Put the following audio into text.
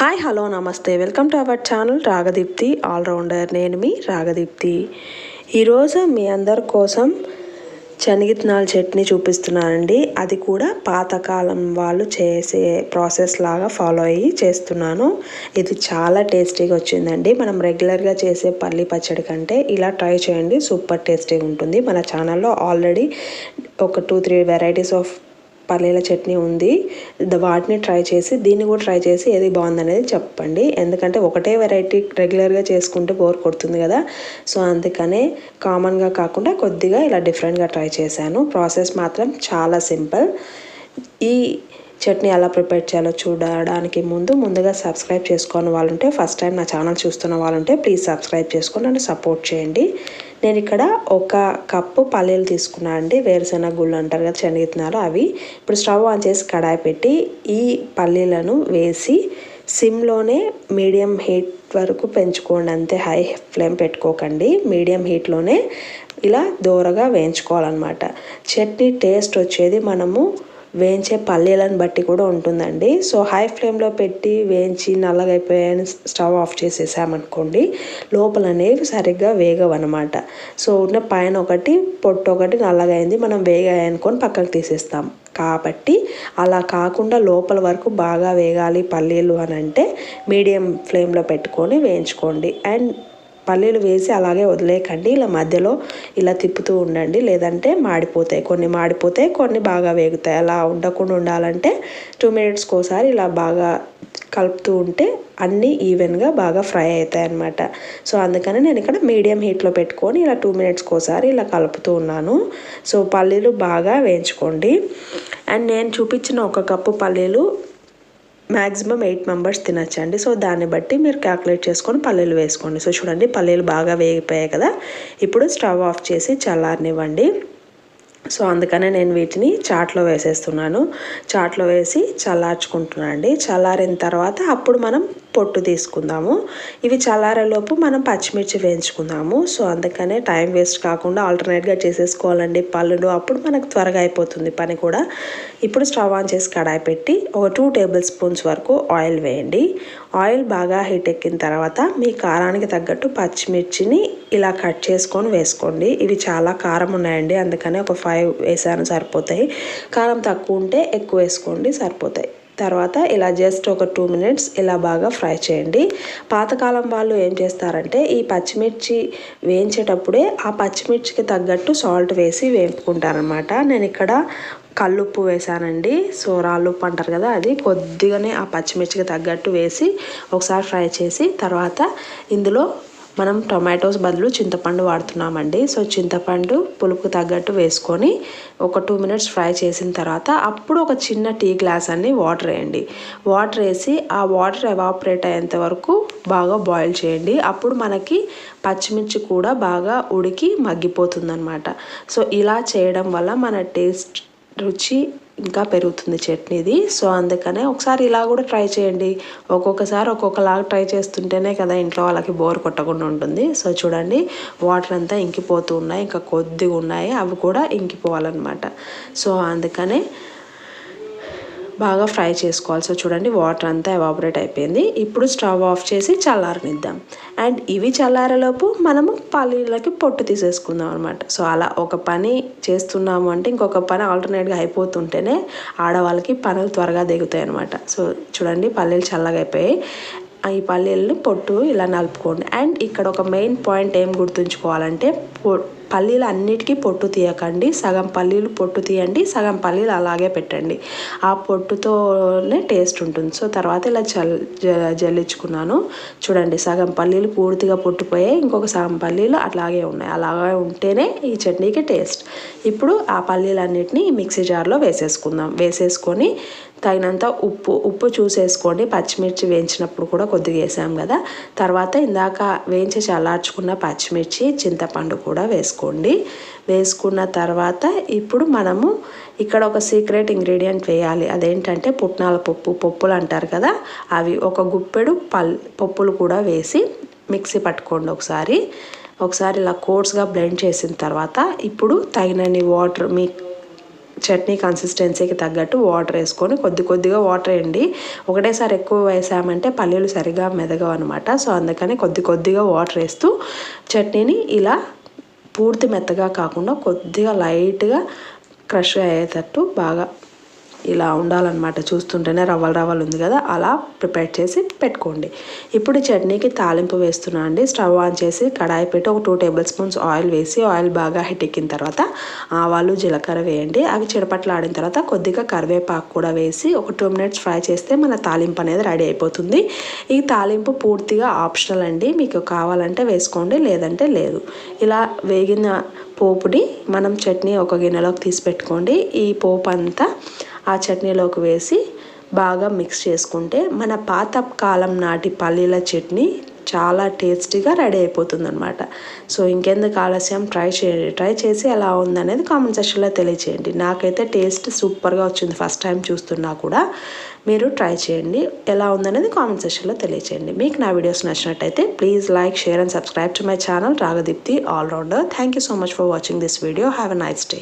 Hi hello నమస్తే welcome to our channel Ragadeepti allrounder నేను మీ రాగదీప్తి ఈరోజు మీ అందరి కోసం శనగిత్తనాల చట్నీ చూపిస్తున్నానండి. అది కూడా పాతకాలం వాళ్ళు చేసే ప్రాసెస్ లాగా ఫాలో అయ్యి చేస్తున్నాను. ఇది చాలా టేస్టీగా వచ్చిందండి. మనం రెగ్యులర్గా చేసే పల్లి పచ్చడి కంటే ఇలా ట్రై చేయండి. సూపర్ టేస్టీగా ఉంటుంది. మన ఛానల్లో ఆల్రెడీ ఒక టూ త్రీ వెరైటీస్ ఆఫ్ పల్లీల చట్నీ ఉంది. వాటిని ట్రై చేసి దీన్ని కూడా ట్రై చేసి ఏది బాగుందనేది చెప్పండి. ఎందుకంటే ఒకటే వెరైటీ రెగ్యులర్గా చేసుకుంటే బోర్ కొడుతుంది కదా. సో అందుకనే కామన్గా కాకుండా కొద్దిగా ఇలా డిఫరెంట్గా ట్రై చేశాను. ప్రాసెస్ మాత్రం చాలా సింపుల్. ఈ చట్నీ ఎలా ప్రిపేర్ చేయాలో చూడడానికి ముందు ముందుగా సబ్స్క్రైబ్ చేసుకున్న వాళ్ళు ఉంటే ఫస్ట్ టైం నా ఛానల్ చూస్తున్న వాళ్ళు ఉంటే ప్లీజ్ సబ్స్క్రైబ్ చేసుకొని నన్ను సపోర్ట్ చేయండి. నేను ఇక్కడ ఒక కప్పు పల్లీలు తీసుకున్నాను అండి వేరుశెనగ గుళ్ళు అంటారు కదా శనగిత్తనాలు అవి. ఇప్పుడు స్టవ్ ఆన్ చేసి కడాయి పెట్టి ఈ పల్లీలను వేసి సిమ్లోనే మీడియం హీట్ వరకు పెంచుకోండి అంతే హై ఫ్లేమ్ పెట్టుకోకండి. మీడియం హీట్లోనే ఇలా దూరగా వేయించుకోవాలన్నమాట. చట్నీ టేస్ట్ వచ్చేది మనము వేయించే పల్లీలను బట్టి కూడా ఉంటుందండి. సో హై ఫ్లేమ్లో పెట్టి వేయించి నల్లగా అయిపోయాయని స్టవ్ ఆఫ్ చేసేసామనుకోండి లోపల అనేవి సరిగ్గా వేగవన్నమాట సో ఉన్న పైన ఒకటి పొట్టు ఒకటి నల్లగా మనం వేగాయనుకొని పక్కకు తీసేస్తాం. కాబట్టి అలా కాకుండా లోపల వరకు బాగా వేగాలి పల్లీలు అని అంటే మీడియం ఫ్లేమ్లో పెట్టుకొని వేయించుకోండి. అండ్ పల్లీలు వేసి అలాగే వదిలేయకండి. ఇలా మధ్యలో ఇలా తిప్పుతూ ఉండండి. లేదంటే మాడిపోతాయి. కొన్ని మాడిపోతాయి కొన్ని బాగా వేగుతాయి. అలా ఉండకుండా ఉండాలంటే టూ మినిట్స్కి ఒకసారి ఇలా బాగా కలుపుతూ ఉంటే అన్నీ ఈవెన్గా బాగా ఫ్రై అవుతాయి అన్నమాట. సో అందుకని నేను ఇక్కడ మీడియం హీట్లో పెట్టుకొని ఇలా టూ మినిట్స్కి ఒకసారి ఇలా కలుపుతూ ఉన్నాను. సో పల్లీలు బాగా వేయించుకోండి. అండ్ నేను చూపించిన ఒక కప్పు పల్లీలు మ్యాక్సిమం ఎయిట్ మెంబర్స్ తినచ్చండి. సో దాన్ని బట్టి మీరు క్యాకులేట్ చేసుకొని పల్లీలు వేసుకోండి. సో చూడండి పల్లీలు బాగా వేగిపోయాయి కదా. ఇప్పుడు స్టవ్ ఆఫ్ చేసి చల్లారనివ్వండి. సో అందుకనే నేను వీటిని చాట్లో వేసేస్తున్నాను. చాట్లో వేసి చల్లార్చుకుంటున్నాను అండి చల్లారిన తర్వాత అప్పుడు మనం పొట్టు తీసుకుందాము. ఇవి చల్లారేలోపు మనం పచ్చిమిర్చి వేయించుకుందాము. సో అందుకనే టైం వేస్ట్ కాకుండా ఆల్టర్నేట్గా చేసేసుకోవాలండి పళ్ళు. అప్పుడు మనకు త్వరగా అయిపోతుంది పని కూడా. ఇప్పుడు స్టవ్ ఆన్ చేసి కడాయి పెట్టి ఒక టూ టేబుల్ స్పూన్స్ వరకు ఆయిల్ వేయండి. ఆయిల్ బాగా హీట్ ఎక్కిన తర్వాత మీ కారానికి తగ్గట్టు పచ్చిమిర్చిని ఇలా కట్ చేసుకొని వేసుకోండి. ఇవి చాలా కారం ఉన్నాయండి. అందుకని ఒక ఫైవ్ వేసాను సరిపోతాయి. కారం తక్కువ ఉంటే ఎక్కువ వేసుకోండి సరిపోతాయి. తర్వాత ఇలా జస్ట్ ఒక టూ మినిట్స్ ఇలా బాగా ఫ్రై చేయండి. పాతకాలం వాళ్ళు ఏం చేస్తారంటే ఈ పచ్చిమిర్చి వేయించేటప్పుడే ఆ పచ్చిమిర్చికి తగ్గట్టు సాల్ట్ వేసి వేపుకుంటారనమాట నేను ఇక్కడ కల్లుప్పు వేసానండి. సో రాళ్ళుప్పు అంటారు కదా అది కొద్దిగానే ఆ పచ్చిమిర్చికి తగ్గట్టు వేసి ఒకసారి ఫ్రై చేసి తర్వాత ఇందులో మనం టొమాటోస్ బదులు చింతపండు వాడుతున్నామండి. సో చింతపండు పులుపుకు తగ్గట్టు వేసుకొని ఒక టూ మినిట్స్ ఫ్రై చేసిన తర్వాత అప్పుడు ఒక చిన్న టీ గ్లాస్ అన్ని వాటర్ వేయండి. వాటర్ వేసి ఆ వాటర్ ఎవాపరేట్ అయ్యేంత వరకు బాగా బాయిల్ చేయండి. అప్పుడు మనకి పచ్చిమిర్చి కూడా బాగా ఉడికి మగ్గిపోతుంది సో ఇలా చేయడం వల్ల మన టేస్ట్ రుచి ఇంకా పెరుగుతుంది చట్నీది. సో అందుకనే ఒకసారి ఇలా కూడా ట్రై చేయండి. ఒక్కొక్కసారి ఒక్కొక్కలాగా ట్రై చేస్తుంటేనే కదా ఇంట్లో వాళ్ళకి బోర్ కొట్టకుండా ఉంటుంది. సో చూడండి వాటర్ అంతా ఇంకిపోతూ ఉన్నాయి. ఇంకా కొద్దిగా ఉన్నాయి అవి కూడా ఇంకిపోవాలన్నమాట. సో అందుకనే బాగా ఫ్రై చేసుకోవాలి సో చూడండి వాటర్ అంతా ఎవాపరేట్ అయిపోయింది. ఇప్పుడు స్టవ్ ఆఫ్ చేసి చల్లారనిద్దాం. అండ్ ఇవి చల్లారేలోపు మనము పల్లీలకి పొట్టు తీసేసుకుందాం అనమాట సో అలా ఒక పని చేస్తున్నాము అంటే ఇంకొక పని ఆల్టర్నేట్గా అయిపోతుంటేనే ఆడవాళ్ళకి పనులు త్వరగా దిగుతాయి అనమాట సో చూడండి పల్లీలు చల్లగా అయిపోయాయి. ఈ పల్లీలను పొట్టు ఇలా నలుపుకోండి. అండ్ ఇక్కడ ఒక మెయిన్ పాయింట్ ఏం గుర్తుంచుకోవాలంటే పొ పల్లీలు అన్నిటికీ పొట్టు తీయకండి. సగం పల్లీలు పొట్టు తీయండి. సగం పల్లీలు అలాగే పెట్టండి. ఆ పొట్టుతోనే టేస్ట్ ఉంటుంది. సో తర్వాత ఇలా చల్ జ- జల్లించుకున్నాను. చూడండి సగం పల్లీలు పూర్తిగా పొట్టుపోయాయి. ఇంకొక సగం పల్లీలు అట్లాగే ఉన్నాయి. అలాగే ఉంటేనే ఈ చట్నీకి టేస్ట్. ఇప్పుడు ఆ పల్లీలన్నిటిని మిక్సీ జార్లో వేసేసుకుందాం. వేసేసుకొని తగినంత ఉప్పు ఉప్పు చూసేసుకోండి. పచ్చిమిర్చి వేయించినప్పుడు కూడా కొద్దిగా వేసాం కదా. తర్వాత ఇందాక వేయించి చల్లార్చుకున్న పచ్చిమిర్చి చింతపండు కూడా వేసుకోండి. వేసుకోండి. వేసుకున్న తర్వాత ఇప్పుడు మనము ఇక్కడ ఒక సీక్రెట్ ఇంగ్రీడియంట్ వేయాలి. అదేంటంటే పుట్నాల పప్పు పప్పులు అంటారు కదా అవి ఒక గుప్పెడు పల్ పప్పులు కూడా వేసి మిక్సీ పట్టుకోండి ఒకసారి. ఒకసారి ఇలా కోర్స్గా బ్లెండ్ చేసిన తర్వాత ఇప్పుడు తగినన్ని వాటర్ మీ చట్నీ కన్సిస్టెన్సీకి తగ్గట్టు వాటర్ వేసుకొని కొద్ది కొద్దిగా వాటర్ వేయండి. ఒకటేసారి ఎక్కువ వేసామంటే పల్లీలు సరిగా మెదగవు అనమాట సో అందుకని కొద్ది కొద్దిగా వాటర్ వేస్తూ చట్నీని ఇలా పూర్తి మెత్తగా కాకుండా కొద్దిగా లైట్గా క్రష్ అయ్యేటట్టు బాగా ఇలా ఉండాలన్నమాట. చూస్తుంటేనే రవ్వలు రవ్వలు ఉంది కదా అలా ప్రిపేర్ చేసి పెట్టుకోండి. ఇప్పుడు చట్నీకి తాలింపు వేస్తున్నా అండి. స్టవ్ ఆన్ చేసి కడాయి పెట్టి ఒక టూ టేబుల్ స్పూన్స్ ఆయిల్ వేసి ఆయిల్ బాగా హీట్ ఎక్కిన తర్వాత ఆవాలు జీలకర్ర వేయండి. అవి చిడపట్లు ఆడిన తర్వాత కొద్దిగా కరివేపాకు కూడా వేసి ఒక టూ మినిట్స్ ఫ్రై చేస్తే మన తాలింపు అనేది రెడీ అయిపోతుంది. ఈ తాలింపు పూర్తిగా ఆప్షనల్ అండి. మీకు కావాలంటే వేసుకోండి లేదంటే లేదు. ఇలా వేగిన పోపుని మనం చట్నీ ఒక గిన్నెలోకి తీసి పెట్టుకోండి. ఈ పోపు అంతా ఆ చట్నీలోకి వేసి బాగా మిక్స్ చేసుకుంటే మన పాత కాలం నాటి పల్లీల చట్నీ చాలా టేస్టీగా రెడీ అయిపోతుంది అనమాట సో ఇంకెందుకు ఆలస్యం? ట్రై చేయండి ట్రై చేసి ఎలా ఉందనేది కామెంట్ సెక్షన్లో తెలియచేయండి. నాకైతే టేస్ట్ సూపర్గా వచ్చింది ఫస్ట్ టైం చూస్తున్నా కూడా. మీరు ట్రై చేయండి. ఎలా ఉందనేది కామెంట్ సెక్షన్లో తెలియచేయండి. మీకు నా వీడియోస్ నచ్చినట్టయితే please like share and subscribe to my channel Ragadeepti allrounder thank you so much for watching this video have a nice day